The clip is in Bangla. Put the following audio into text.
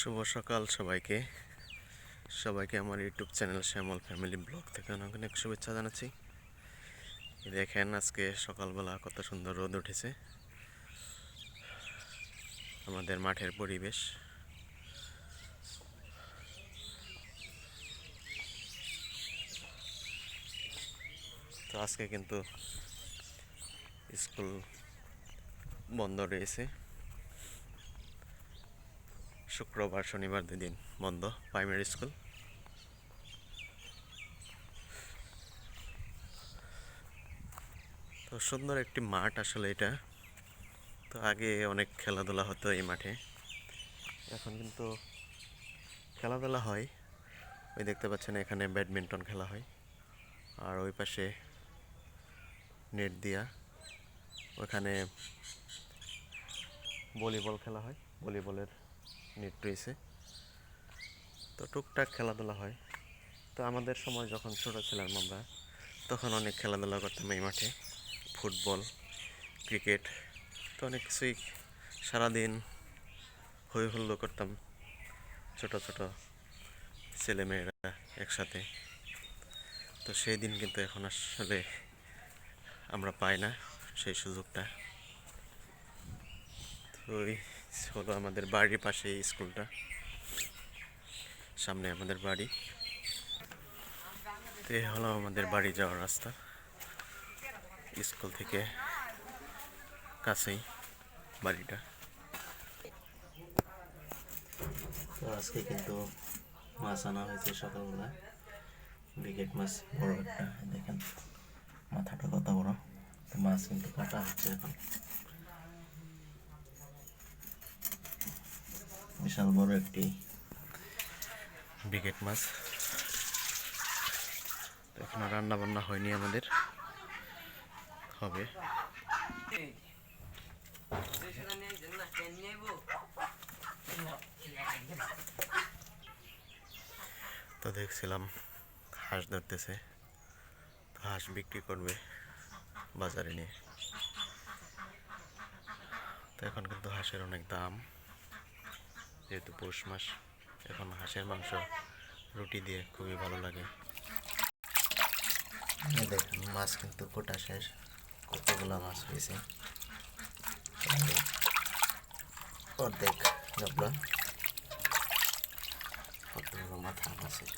শুভ সকাল সবাইকে। সবাইকে আমার YouTube channel Shyamal family blog থেকে অনেক অনেক শুভেচ্ছা জানাচ্ছি। দেখেন আজকে সকালবেলা কত সুন্দর রোদ উঠেছে। আমাদের মাঠের পরিবেশ। তো আজকে কিন্তু স্কুল বন্ধ রয়েছে। শুক্রবার শনিবার দুই দিন বন্ধ প্রাইমারি স্কুল তো সুন্দর একটি মাঠ আসলে এটা। তো আগে অনেক খেলাধুলা হতো এই মাঠে। এখন কিন্তু খেলাধুলা হয়। ওই দেখতে পাচ্ছেন এখানে ব্যাডমিন্টন খেলা হয়। আর ওই পাশে নেট দিয়া ওখানে ভলিবল খেলা হয়। ভলিবলের নেট রয়েছে। তো টুকটাক খেলাধুলা হয়। তো আমাদের সময় যখন ছোট ছিলাম আমরা, তখন অনেক খেলাধুলা করতাম এই মাঠে। ফুটবল, ক্রিকেট, তো অনেক কিছুই সারাদিন হই হুল্লো করতাম ছোট ছোট ছেলেমেয়েরা একসাথে। তো সেই দিন কিন্তু এখন আসলে আমরা পাই না সেই সুযোগটা। তো হলো আমাদের বাড়ির পাশে স্কুলটা সামনে আমাদের বাড়ি তো এই হলো আমাদের বাড়ি যাওয়ার রাস্তা স্কুল থেকে কাছেই বাড়িটা তো আজকে কিন্তু মাছ আনা হয়েছে সকালবেলা। ব্রিগেড মাছ, বড় একটা, দেখেন, মাথাটা কত বড়। মাছ কিন্তু কাটা হচ্ছে এখন। বিশাল বড় একটি ব্রিগেড মাছ। এখনও রান্না বান্না হয়নি আমাদের। হবে। তো দেখছিলাম হাঁস ধরতেছে। তো হাঁস বিক্রি করবে বাজারে নিয়ে। তো এখন কিন্তু হাঁসের অনেক দাম। যেহেতু পৌষ মাস, এখন হাঁসের মাংস, রুটি দিয়ে খুবই ভালো লাগে। দেখুন, মাছ কিন্তু কোটা শেষ। কতগুলো মাছ হয়েছে। অর্ধেক কতগুলো মাথা মাছের।